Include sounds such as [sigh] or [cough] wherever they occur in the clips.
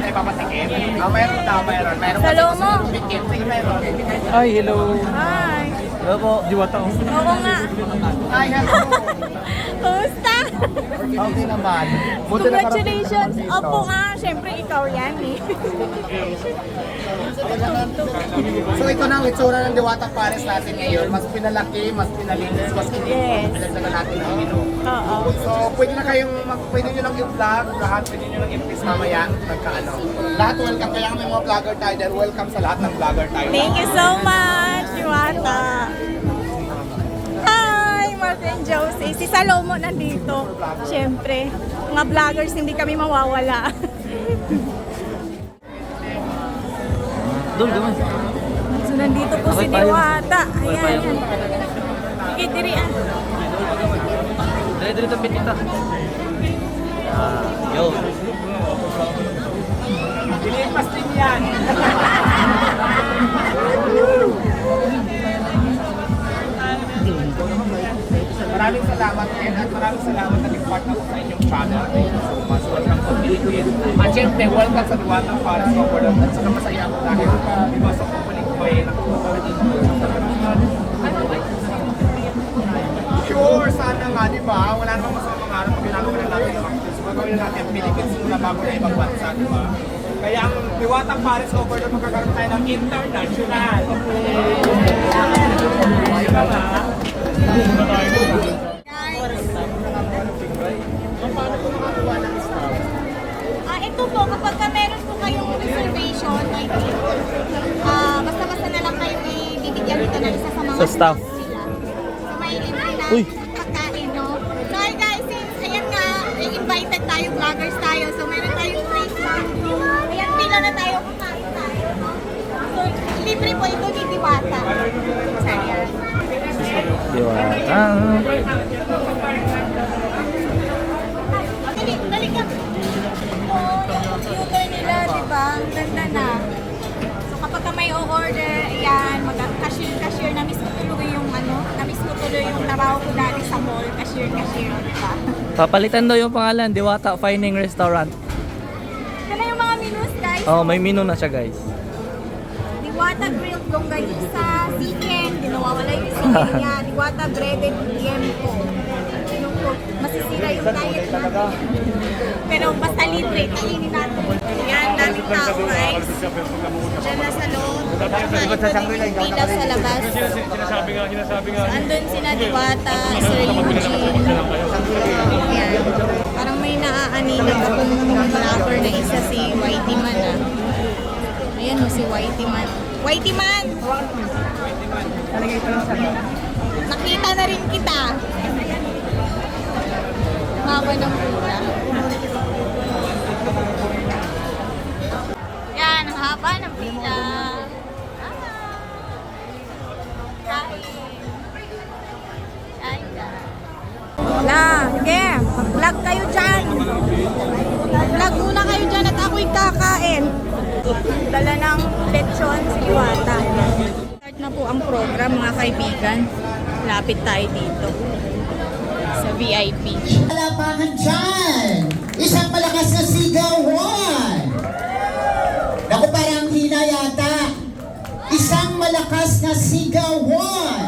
na ipapatikim. Ah, meron daw, kasi Salomo. gusto ng tikim. Sige, meron. Ay, hello. Hi. Hello po. Diwata oh. Oo nga. Ay, hello. [laughs] Kumusta? Okay naman. Buti na Congratulations. dito. Opo nga. Siyempre, ikaw yan eh. So ito na ang itsura ng Diwata Paris natin ngayon. Mas pinalaki, mas pinalinis, mas Yes. pinagdagan natin ng menu. Oo. So pwede na kayong, mag, pwede nyo lang i-vlog, lahat pwede nyo lang i-please mamaya. Nagkaano. Lahat welcome, kaya may mga vlogger tayo dahil welcome sa lahat ng vlogger tayo. Thank you so much, Iwata. Jose. Si Salomo nandito. Siyempre, mga vloggers hindi kami mawawala. Doon, doon. So nandito po si. Diwata. Okay Ayan. Sige, diri ah. Dali, dali, tapit kita. Ah, yo. Dilipas din yan. [laughs] Maraming salamat Ken at maraming salamat na nag-part ako sa inyong channel. Thank you so much. Welcome to Philippines. At syempre, welcome sa Duwata sa Overlord. At saka masaya ako dahil ba sa kukuling ko eh, nakukuha dito. Sure, sana nga, di ba? Wala namang masama mangarap pag ginagawa na natin. Magawin na natin Philippines muna bago na ibang bansa, di ba? Kaya ang Diwatang Paris Overlord magkakaroon tayo ng international. Ah, ito po, kapag ka meron po kayong reservation, I think, ah, basta-basta na lang kayo ibibigyan dito ng isa sa mga Sa staff. nila. So, may libre na Uy. Libre po ito ni Diwata. So, ayan. Diwata. Dali, dali ka. Oh, yung computer nila, di ba? Ang ganda na. So kapag ka may o-order, ayan, mag-cashier-cashier, na-miss ko tuloy yung ano, na-miss ko tuloy yung trabaho ko dati sa mall, cashier-cashier, di ba? Papalitan daw yung pangalan, Diwata Fining Restaurant. Na yung mga menus, guys. Oh, may menu na siya, guys. Diwata grilled longganisa, chicken, di nawawala yung chicken niya. [laughs] Diwata breaded liempo. Yung po, masisira yung diet natin. Pero basta libre, kainin natin. Yan, daming tao guys. Diyan na sa loob. Pila sa labas. Sinasabi nga, sinasabi nga. Andun sina Diwata, Sir Eugene. Yan. Parang may naaaninag akong vlogger na isa si Whitey Man ah. Ayan mo si Whitey Man. Whitey Man! Nakita na rin kita. Mama ng pula. Yan, ang haba ng pila. Wala, sige. Mag-vlog kayo dyan. Mag-vlog muna kayo dyan at ako'y kakain. Dala ng lechon si Iwata. Start na po ang program mga kaibigan. Lapit tayo dito. Sa VIP. Palapakan dyan! Isang malakas na sigawan! Naku, parang hina yata. Isang malakas na sigawan!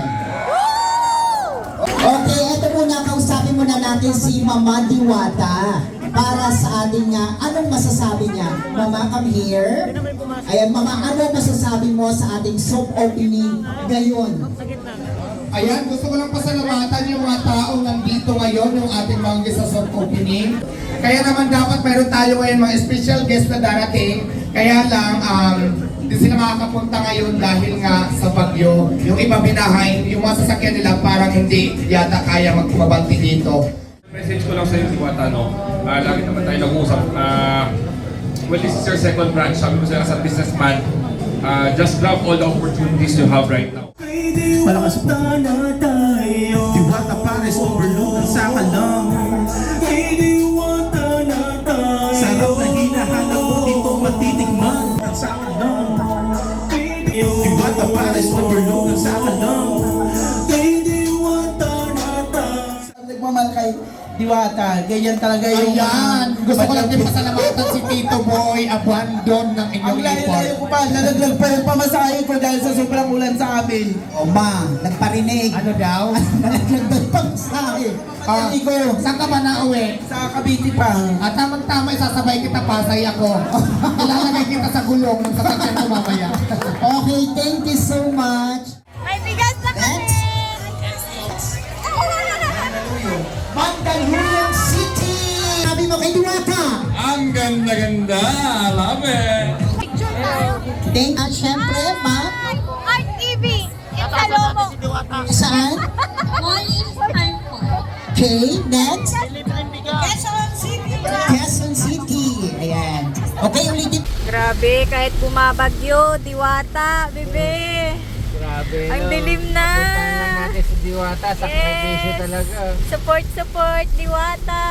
Okay, eto muna, kausapin muna natin si Mama Diwata para sa ating, uh, anong masasabi niya? Mama, come here. Ayan, Mama, ano masasabi mo sa ating soap opening ngayon? Ayan, gusto ko lang pasalamatan yung mga taong nandito ngayon, yung ating mga guest sa soft opening. Kaya naman dapat meron tayo ngayon mga special guest na darating. Kaya lang, um, hindi sila makakapunta ngayon dahil nga sa bagyo. Yung iba binahay, yung mga sasakyan nila parang hindi yata kaya magkumabanti dito. Message ko lang sa iyo, Diwata, no? Ah, lagi naman tayo nag-uusap. Ah, well, this is your second branch. Sabi ko sa'yo, as a businessman, ah, just grab all the opportunities you have right now. Malakas po. Diwata Pares, overload ng saka lang. Sarap na hinahanap mo dito matitikman. Ang saka lang. Diwata Pares, overload ng saka lang. nagmamahal kay Diwata, ganyan talaga yung... Ayan, gusto ko lang din pasalamatan si Tito Boy, abandon ng Ang inyong layo-layo ko pa, nalaglag pa yung pamasahe ko dahil sa sobrang ulan sa amin. O ma, nagparinig. Ano daw? [laughs] Nalaglag pang sa akin. Ah, Hindi ko, saan ka ba na uwi? sa Cavite pa. At tamang-tama, isasabay kita pasay ako. [laughs] Ilalagay kita sa gulong ng sasakyan ko mamaya. [laughs] Okay, thank you so much. Ang ganda-ganda! Love it! Picture tayo. Thank you, syempre, ma. Ay, Art TV! In Salomo! Saan? Molly Alpo. Okay, next. Quezon City! Quezon City. Ayan. Okay, ulitin. Grabe, kahit bumabagyo, diwata, bebe. Grabe. Ang dilim na. Puntahan lang natin si Diwata. Sakripisyo Yes. talaga. Support, support, diwata.